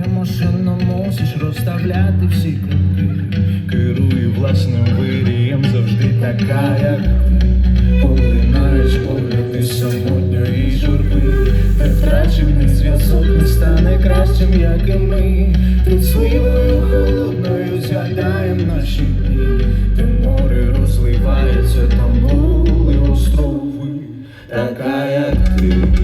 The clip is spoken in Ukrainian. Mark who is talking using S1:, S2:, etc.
S1: вимушено мусиш розставляти всі кнопки Керую власним вирієм завжди така, як Поглинаєш погляди самотньої журби. Та втрачений зв'язок не стане кращим, як і ми. Під сливою холодною згадаєм наші дні. Де море розливається, там були острови, така як ти.